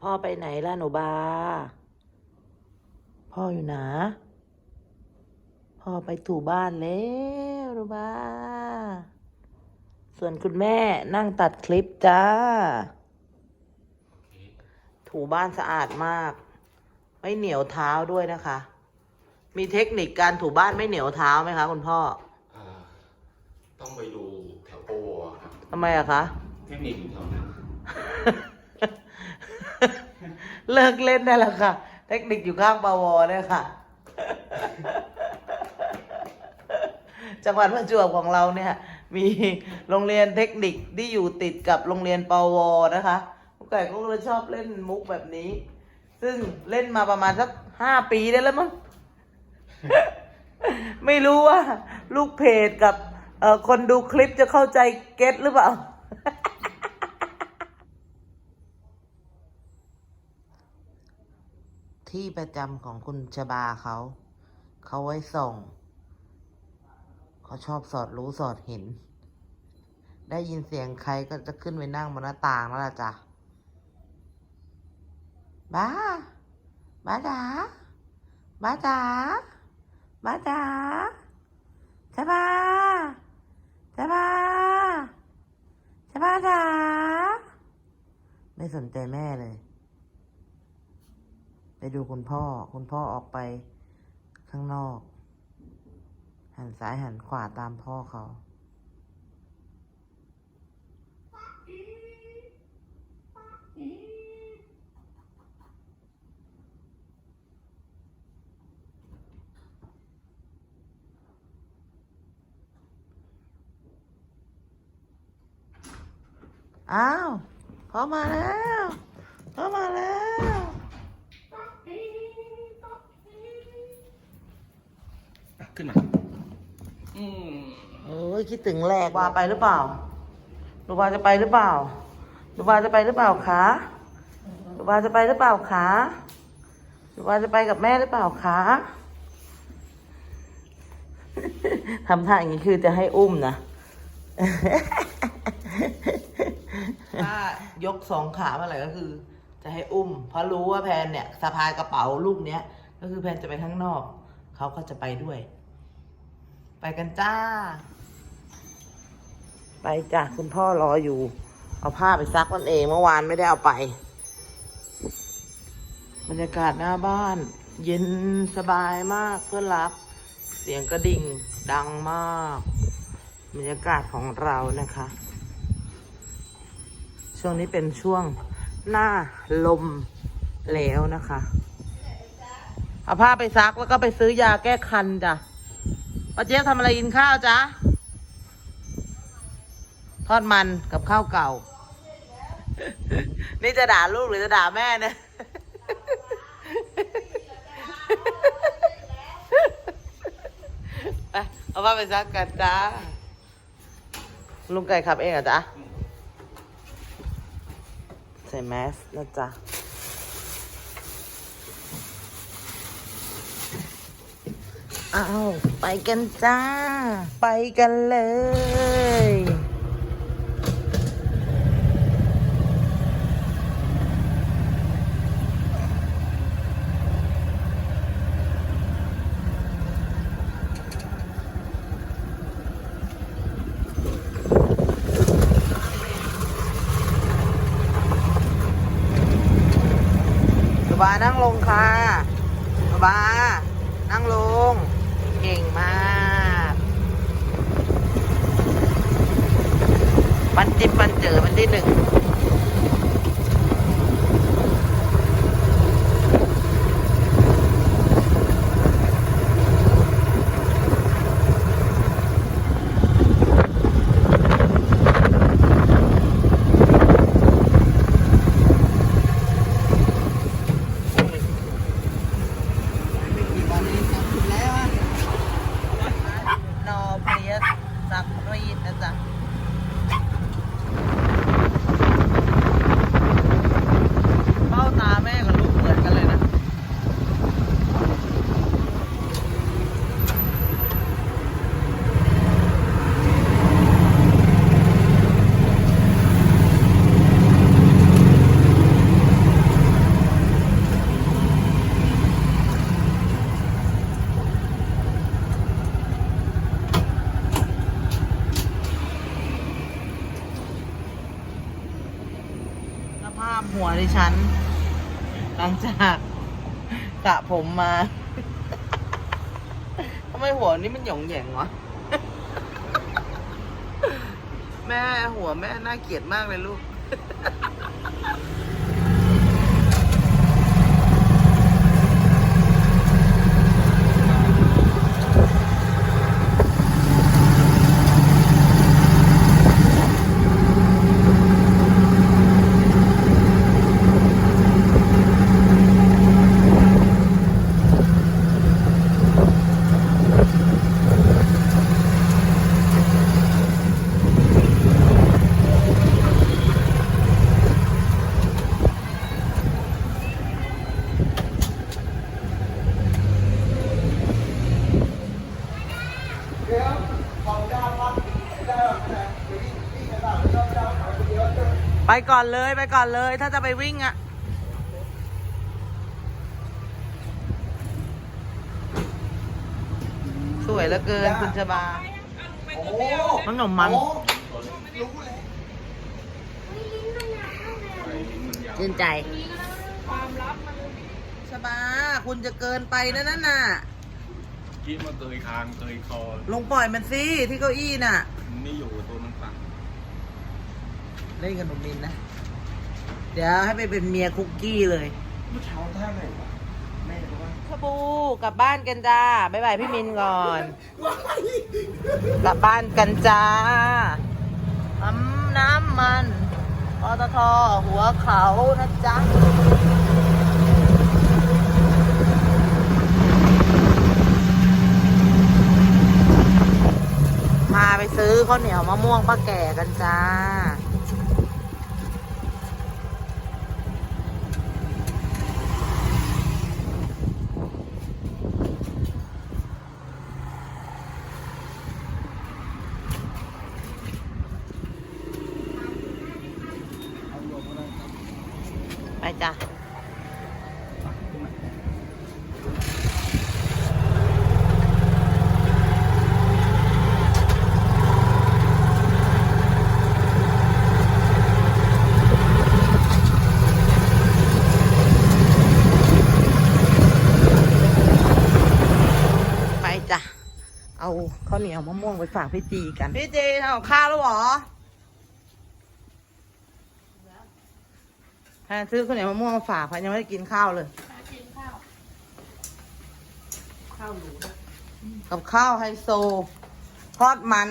พ่อไปไหนล่ะหนูบา พ่ออยู่ไหนพ่อไปถูบ้านแล้วหนูบา ส่วนคุณแม่นั่งตัดคลิปจ้า ถูบ้านสะอาดมาก ไม่เหนียวเท้าด้วยนะคะ มีเทคนิคการถูบ้านไม่เหนียวเท้าไหมคะ คุณพ่ออ่าต้องไปดูแถวโปวครับทำไมอะคะ เทคนิคอยู่แถวนั้น เลิกเล่นได้แล้วค่ะ เทคนิคอยู่ข้างปาวอเนี่ยค่ะ จังหวัดประจวบของเราเนี่ย มีโรงเรียนเทคนิคที่อยู่ติดกับโรงเรียนปวนะคะลูกไก่ก็เลยชอบเล่นมุกแบบนี้ ซึ่งเล่นมาประมาณสักห้าปีได้แล้วมั้งไม่รู้ว่า ลูกเพจกับคนดูคลิปจะเข้าใจเก็ตหรือเปล่า ที่ประจำของคุณชบาเขา เขาไว้ส่ง เขาชอบสอดรู้สอดเห็น ได้ยินเสียงใครก็จะขึ้นไปนั่งบนหน้าต่างแล้วล่ะจ้ะบ้าบ้าจ๋าบ้าจ๋าบ้าจ๋าชบาชบาชบาจ๋าไม่สนใจแม่เลย ไปดูคุณพ่อ คุณพ่อออกไปข้างนอก หันซ้ายหันขวาตามพ่อเขา อ้าว พ่อมาแล้ว พ่อมาแล้ว ขึ้นมาอืมโอ้ยคิดถึงแหลกวาไปหรือเปล่าลูกวาจะไปหรือเปล่าลูกวาจะไปหรือเปล่าคะลูกวาจะไปหรือเปล่าคะลูกวาจะไปกับแม่หรือเปล่าคะทำท่าอย่างนี้คือจะให้อุ้มนะถ้ายกสองขาเมื่อไหร่ก็คือ จะให้อุ้ม เพราะรู้ว่าแพนเนี่ยสะพายกระเป๋าลูกเนี้ย ก็คือแพนจะไปข้างนอก เขาก็จะไปด้วย ไปกันจ้า ไปจ้ะคุณพ่อรออยู่ เอาผ้าไปซักมันเองเมื่อวานไม่ได้เอาไป บรรยากาศหน้าบ้าน เย็นสบายมากเพื่อนรัก เสียงกระดิ่งดังมาก บรรยากาศของเรานะคะ ช่วงนี้เป็นช่วงหน้าลมแล้วนะคะ เอาผ้าไปซักแล้วก็ไปซื้อยาแก้คันจ้ะ ป้าเจี๊ยบทำอะไรกินข้าวจ๊ะ ทอดมันกับข้าวเก่า นี่จะด่าลูกหรือจะด่าแม่เนี่ยไปเอาผ้าไปซักกันจ้า ลุงไก่ขับเองเหรอจ๊ะ ใส่แมสนะจ๊ะ อ้าวไปกันจ้า ไปกันเลยสบายนั่งลงค่ะสบายนั่งลง เก่งมาก ปันจิบปันเจอปันที่หนึ่ง ไม่กี่วันนี้ทำถึงแล้วอะนอเพลียสสักรีดนะจ๊ะ หัวดิฉัน หลังจากกระผมมาทำไมหัวนี้มันหย่องแหย่งวะ แม่หัวแม่น่าเกลียดมากเลยลูก ก่อนเลยไปก่อนเลย ถ้าจะไปวิ่งอะสวยเหลือเกินคุณชบาขนมมัน ชื่นใจ ชบา คุณจะเกินไปนะนั่นน่ะ คิดมาเกยคางเกยคอลงปล่อยมันสิที่เก้าอี้น่ะ มันไม่อยู่ตัวมันสั่ง เล่นกับหนุ่มมินนะ เดี๋ยวให้ไปเป็นเมียคุกกี้เลยเมื่อเช้าท่าไหนวะแม่บอกว่าขบูกลับบ้านกันจ้าบ๊ายบายพี่มินก่อนกลับบ้านกันจ้าปั๊มน้ำมันปตทหัวเขานะจ๊ะ พาไปซื้อข้าวเหนียวมะม่วงป้าแก่กันจ้า ไปจ้ะ ไปจ้ะ เอาข้าวเหนียวมะม่วงไปฝากพี่จีกัน พี่จีทำกับข้าวแล้วเหรอแพนซื้อข้าวเหนียวมะม่วงมาฝากแพนยังไม่ได้กินข้าวเลยกับข้าวไฮโซ ทอดมัน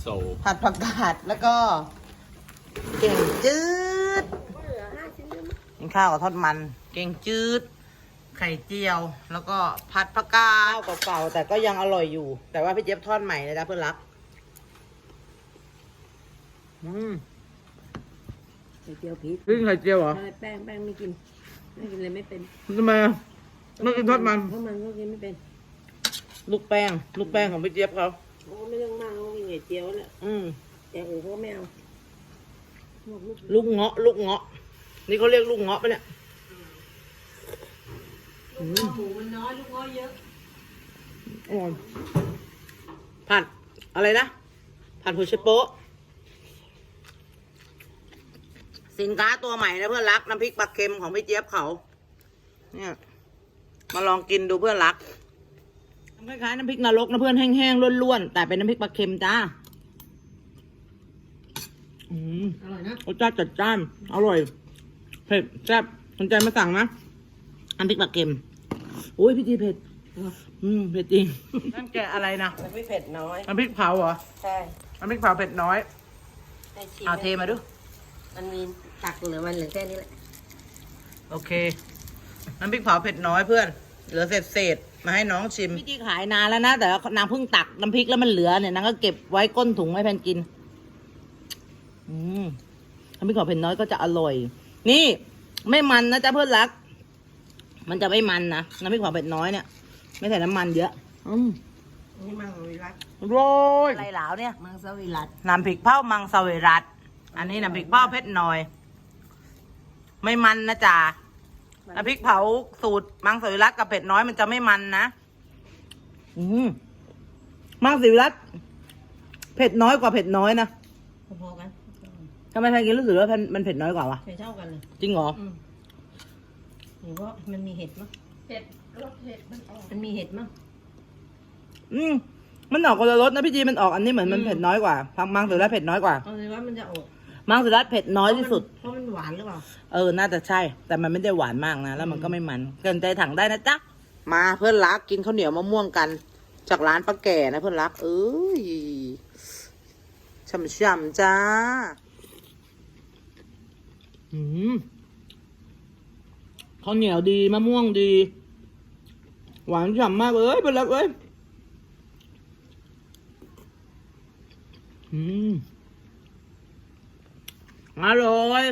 โซผัดผักกาดแล้วก็เก่งจืดกินข้าวกับทอดมัน เก่งจืด ไข่เจียว แล้วก็ผัดผักกาดข้าวเก่าๆแต่ก็ยังอร่อยอยู่ แต่ว่าพี่เจี๊ยบทอดใหม่นะจ๊ะเพื่อนรัก อืมไข่เจียวพริกกินไข่เจียวเหรอใช่แป้งแป้งไม่กิน ไม่กินเลยไม่เป็นทำไมอะไม่กินทอดมัน เพราะมันก็กินไม่เป็นลูกแป้ง ลูกแป้งของพี่เจี๊ยบเขาเขาก็ไม่ต้องมากเขากินไข่เจียวแหละอืมอย่างอื่นเขาก็ไม่เอาบอกลูกลูกเงาะ ลูกเงาะ นี่เขาเรียกลูกเงาะปะเนี่ย หมูมันน้อยลูกน้อยเยอะอร่อยผัดอะไรนะ ผัดหัวไชโป๊ะสินค้าตัวใหม่นะเพื่อนรัก น้ำพริกปลาเค็มของพี่เจี๊ยบเขา เนี่ย มาลองกินดูเพื่อนรักคล้ายๆน้ำพริกนรกนะเพื่อนแห้งๆล้วนๆแต่เป็นน้ำพริกปลาเค็มจ้าอืมอร่อยนะรสชาติจัดจ้าน อร่อย เผ็ดแซ่บสนใจมาสั่งนะน้ำพริกปลาเค็ม โอ้ยพี่จีเผ็ด อืมเผ็ดจริง นั่นแกอะไรนะมันไม่เผ็ดน้อย น้ำพริกเผาเหรอ ใช่น้ำพริกเผาเผ็ดน้อยให้ชิมเอาเทมาดู มันมีตักเหลือมันเหลือแค่นี้แหละ โอเค น้ำพริกเผาเผ็ดน้อยเพื่อน เหลือเศษเศษๆมาให้น้องชิม พี่จีขายนานแล้วนะ แต่ว่านางเพิ่งตักน้ำพริกแล้วมันเหลือเนี่ยนางก็เก็บไว้ก้นถุงให้แพนกิน อืมน้ำพริกเผาเผ็ดน้อยก็จะอร่อย นี่ ไม่มันนะจ๊ะเพื่อนรัก มันจะไม่มันนะน้ำพริกเผาเผ็ดน้อยเนี่ย ไม่ใส่น้ำมันเยอะอืมนี่มังสวิรัตโรยอะไรหลาวเนี่ยมังสวิรัตน้ำพริกเผามังสวิรัตอันนี้น้ำพริกเผาเพชรน้อย ไม่มันนะจ๊ะน้ำพริกเผาสูตรมังสวิรัตกับเผ็ดน้อยมันจะไม่มันนะอืมมังสวิรัตเผ็ดน้อยกว่าเผ็ดน้อยนะพอๆกันททำไมแพนกินรู้สึกว่าแพนมันเผ็ดน้อยกว่าวะใส่เท่ากันเลยจริงเหรออืม หรือว่ามันมีเห็ดมั้งเผ็ดรสเผ็ดมันออกมันมีเห็ดมั้งอืมมันออกคนละรสนะพี่จีมันออกอันนี้เหมือนมันอืมเผ็ดน้อยกว่าพังมังสวิรัตเผ็ดน้อยกว่าเอาเลยว่ามันจะออกมังสวิรัตเผ็ดน้อยที่สุด เพราะมันหวานหรือเปล่า เออ น่าจะใช่ แต่มันไม่ได้หวานมากนะ แล้วมันก็ไม่มันเกินใจถังได้นะจ๊ะ มาเพื่อนรักกินข้าวเหนียวมะม่วงกัน จากร้านป้าแก่นะเพื่อนรัก เอ้ยช่ำๆจ้า อืม ข้าวเหนียวดีมะม่วงดี หวานฉ่ำมากเลยเพื่อนรักเอ้ยอืมอร่อย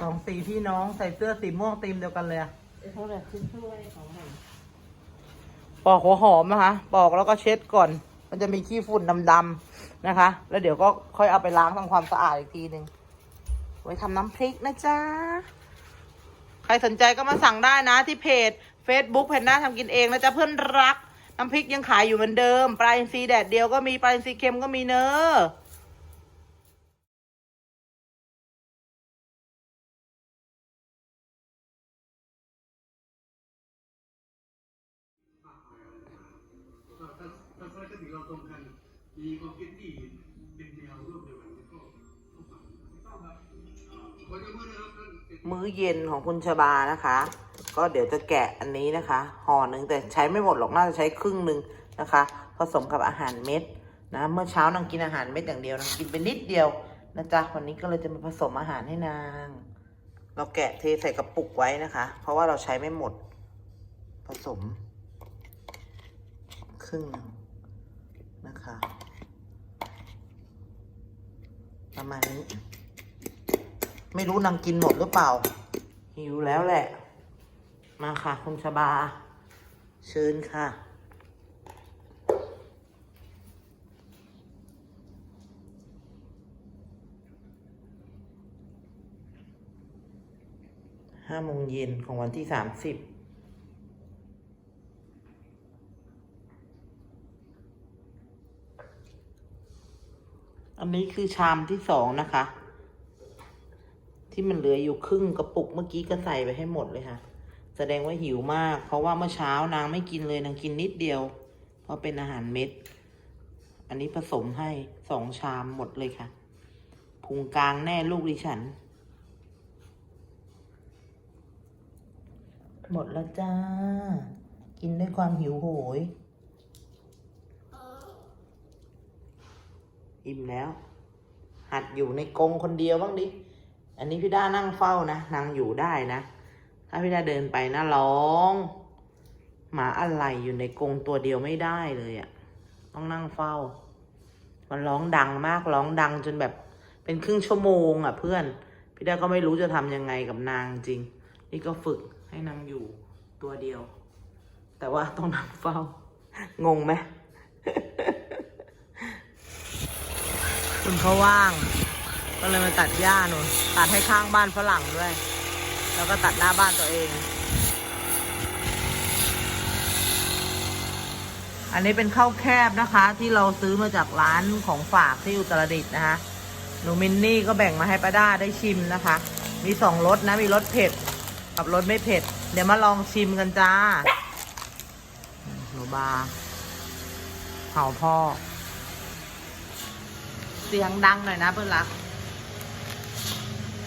สองสีพี่น้องใส่เสื้อสีม่วงตีมเดียวกันเลยอะเท่าไหร่ขึ้นช่วยของมันปอกหัวหอมนะคะปอกแล้วก็เช็ดก่อน มันจะมีขี้ฝุ่นดำๆนะคะ แล้วเดี๋ยวก็ค่อยเอาไปล้างทำความสะอาดอีกทีหนึ่งไว้ทำน้ำพริกนะจ๊ะ ใครสนใจก็มาสั่งได้นะที่เพจ Facebook เพจหน้าทำกินเองนะจ๊ะเพื่อนรัก น้ำพริกยังขายอยู่เหมือนเดิม ปลาอินทรีแดดเดียวก็มีปลาอินทรีเค็มก็มีเนอะมื้ มื้อเย็นของคุณชบานะคะ ก็เดี๋ยวจะแกะอันนี้นะคะห่อหนึ่งแต่ใช้ไม่หมดหรอกน่าจะใช้ครึ่งหนึ่งนะคะ ผสมกับอาหารเม็ดนะเมื่อเช้านางกินอาหารเม็ดอย่างเดียวนางกินไปนิดเดียวนะจ๊ะวันนี้ก็เลยจะมาผสมอาหารให้นาง เราแกะเทใส่กระปุกไว้นะคะ เพราะว่าเราใช้ไม่หมด ผสม ครึ่งนะคะ ประมาณนี้ ไม่รู้นางกินหมดหรือเปล่า หิวแล้วแหละ มาค่ะ คุณชบา เชิญค่ะ ห้าโมงเย็นของวันที่สามสิบอันนี้คือชามที่สองนะคะ ที่มันเหลืออยู่ครึ่งกระปุกเมื่อกี้ก็ใส่ไปให้หมดเลยค่ะ แสดงว่าหิวมาก เพราะว่าเมื่อเช้านางไม่กินเลยนางกินนิดเดียว เพราะเป็นอาหารเม็ด อันนี้ผสมให้สองชามหมดเลยค่ะพุงกลางแน่ลูกดิฉัน หมดแล้วจ้า กินด้วยความหิวโหย อิ่มแล้ว หัดอยู่ในกรงคนเดียวบ้างดิ อันนี้พี่ด้านั่งเฝ้านะนางอยู่ได้นะ ถ้าพี่ด้าเดินไปนะร้อง หมาอะไรอยู่ในกรงตัวเดียวไม่ได้เลยอะ่ะ ต้องนั่งเฝ้า มันร้องดังมากร้องดังจนแบบเป็นครึ่งชั่วโมงอะ่ะ เพื่อน พี่ด้าก็ไม่รู้จะทำยังไงกับนางจริง นี่ก็ฝึกให้นางอยู่ตัวเดียว แต่ว่าต้องนั่งเฝ้า งงไหมคุณเขาว่าง ก็เลยมาตัดหญ้าหนูตัดให้ข้างบ้านฝรั่งด้วย แล้วก็ตัดหน้าบ้านตัวเอง อันนี้เป็นข้าวแคบนะคะ ที่เราซื้อมาจากร้านของฝากที่อุตรดิตถ์นะคะหนูมินนี่ก็แบ่งมาให้ป้าด้าได้ชิมนะคะ มีสองรสนะ มีรสเผ็ดกับรสไม่เผ็ด เดี๋ยวมาลองชิมกันจ้าหนูบาเห่าพ่อ เสียงดังหน่อยนะเพื่อนรัก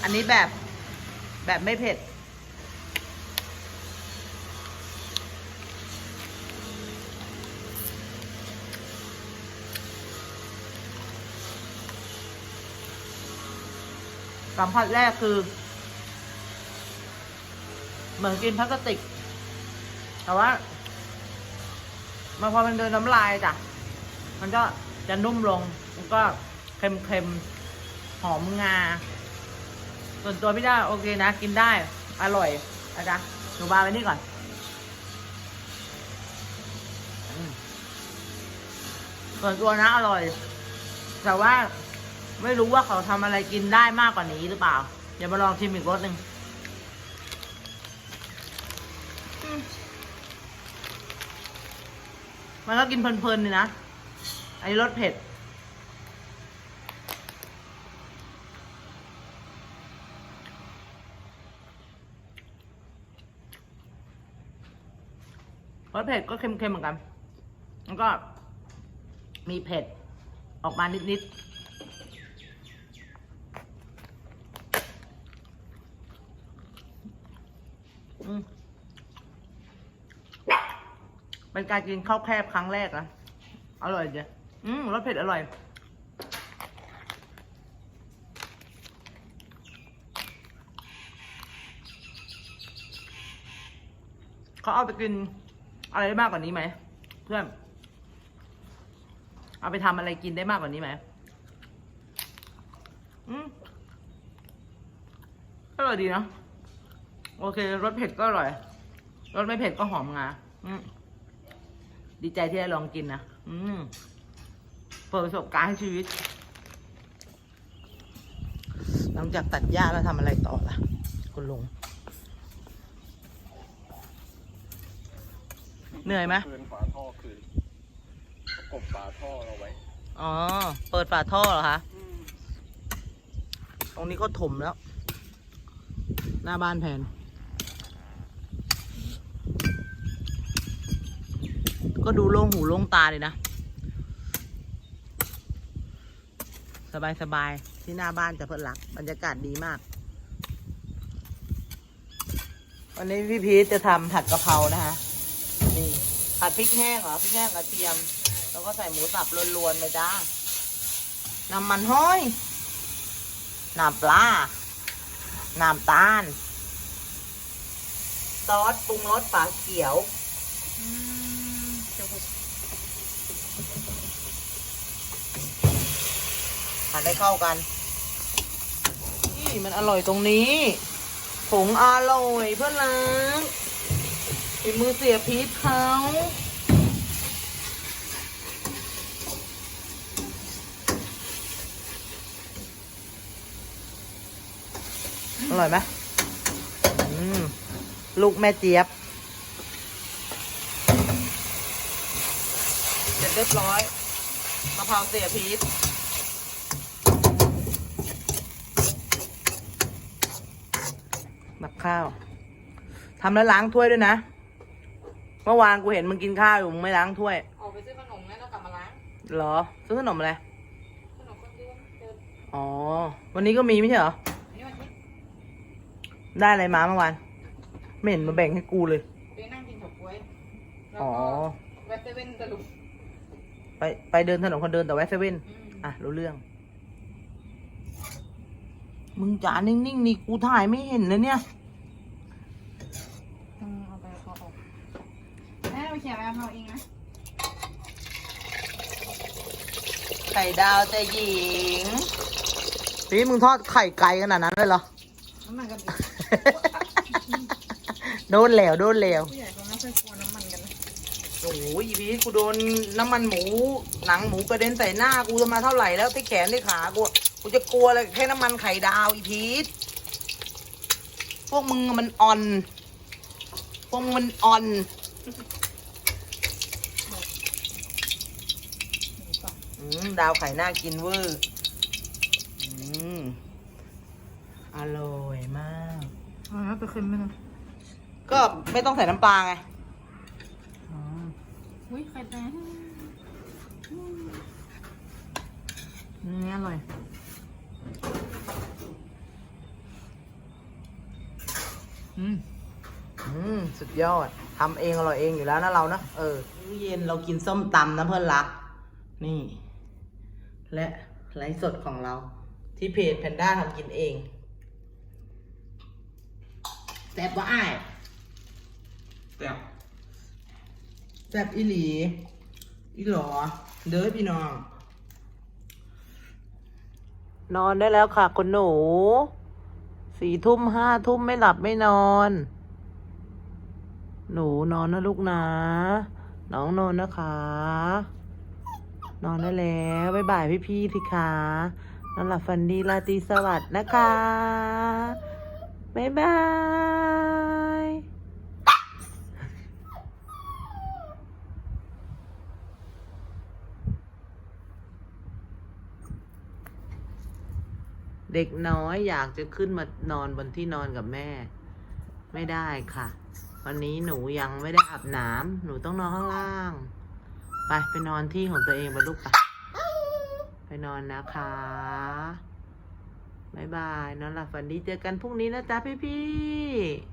อันนี้แบบแบบไม่เผ็ด สัมผัสแรกคือ เหมือนกินพลาสติก แต่ว่ามันพอมันเดินน้ำลายจ้ะ มันก็จะนุ่มลงแล้วก็เค็มๆ หอมงา ส่วนตัวพี่ด้าโอเคนะ กินได้ อร่อยนะจ๊ะหนูบาไปนี่ก่อนอส่วนตัวนะอร่อย แต่ว่าไม่รู้ว่าเขาทำอะไรกินได้มากกว่านี้หรือเปล่า เดี๋ยวมาลองชิมอีกรสหนึ่งมมันก็กินเพลินๆเลยนะ อันนี้รสเผ็ด รสเผ็ดก็เค็มๆเหมือนกัน แล้วก็ มีเผ็ดออกมานิดๆเป็นการกินข้าวแคบครั้งแรกนะอร่อยจ้ะอืมรสเผ็ดอร่อยเขาเอาไปกิน อะไรได้มากกว่านี้ไหมเพื่อน เอาไปทำอะไรกินได้มากกว่านี้ไหมอืมอร่อยดีนะโอเครสเผ็ดก็อร่อยรสไม่เผ็ดก็หอมงาอืมดีใจที่ได้ลองกินนะอืมเปิดประสบการณ์ชีวิต หลังจากตัดหญ้าแล้วทำอะไรต่อล่ะ คุณลุง เหนื่อยไหมคืนฝาท่อคืนประกบฝาท่อเราไว้ อ๋อ เปิดฝาท่อเหรอคะ ตรงนี้ก็ถมแล้ว หน้าบ้านแผน ก็ดูโล่งหูโล่งตาเลยนะ สบายสบายๆที่หน้าบ้านจะเพิ่นหลัก บรรยากาศดีมาก วันนี้พี่พีทจะทำผัดกะเพรานะคะ นี่ผัดพริกแห้งเหรอพริกแห้งกระเทียม แล้วก็ใส่หมูสับลวนๆไปจ้าน้ำมันห้อยน้ำปลาน้ำตาล ซอสปรุงรสปลาเขียวผัดให้เข้ากันนี่มันอร่อยตรงนี้ผงอร่อยเพื่อนรัก ฝีมือเสียพีทเขาอร่อยไหมอืมลูกแม่เจี๊ยบ เสร็จเรียบร้อยกะพร้าวเสียพีทหมักข้าว ทำแล้วล้างถ้วยด้วยนะ เมื่อวานกูเห็นมึงกินข้าวอยู่มึงไม่ล้างถ้วย ออกไปซื้อขนมแล้วเรากลับมาล้าง เหรอซื้อขนมอะไร ขนมก็ซื้อเดินอ๋อ วันนี้ก็มีไม่ใช่เหรอ นี่วันที่ได้อะไรมาเมื่อวาน ไม่เห็นมาแบ่งให้กูเลย ไปนั่งกินเฉาก๊วยแล้วอ๋อ ก็แวะเซเว่นสรุปไปไปเดินถนนคนเดินแต่แวะเซเว่น อืมอะ รู้เรื่อง มึงจ๋านิ่งๆนี่กูถ่ายไม่เห็นเลยเนี่ย อืมเอาไปเขาออกแม่ไป เขียนไปเอาเขาเองนะไข่ดาวใจหญิงพี่มึงทอดไข่ไก่ขนาดนั้นเลยเหรอ น้ำมันกันอีกโดนแล้วโดนแล้วผู้ใหญ่เขาไม่ค่อยกลัวน้ำมันกันนะโอ้ยอีพีทกูโดนน้ำมันหมู หนังหมูกระเด็นใส่หน้ากูจะมาเท่าไหร่แล้วที่แขนที่ขากูกูจะกลัวอะไรแค่น้ำมันไข่ดาวอีพีทพวกมึงอะมันอ่อน พวกมึงมันอ่อน อืม ดาวไข่น่ากินเวอร์อืมอร่อยมากอ๋อไปเค็มไหมคะก็ไม่ต้องใส่น้ำปลาไงอุ้ยไข่แดงนี่อร่อย อืม อืม สุดยอด ทำเองอร่อยเองอยู่แล้วนะเรานะ เออมื้อเย็นเรากินส้มตำนะเพื่อนรัก นี่ และไลฟ์สดของเราที่เพจแพนด้าทำกินเองแซ่บว่าอ้ายแต่บแซ่บอีหลี อีหลอ เด้อพี่น้อง นอนได้แล้วค่ะคุณหนู สี่ทุ่มห้าทุ่มไม่หลับไม่นอน หนูนอนนะลูกนะ น้องนอนนะคะ นอนได้แล้วบ๊ายบายพี่พี่สิคะนอนหลับฝันดีราตรีสวัสดิ์นะคะบ๊ายบายเด็กน้อยอยากจะขึ้นมานอนบนที่นอนกับแม่ ไม่ได้ค่ะ วันนี้หนูยังไม่ได้อาบน้ำหนูต้องนอนข้างล่าง ไปไปนอนที่ของตัวเองไปลูกไปไปนอนนะคะบายบายนอนหลับฝันดีเจอกันพรุ่งนี้นะจ๊ะพี่พี่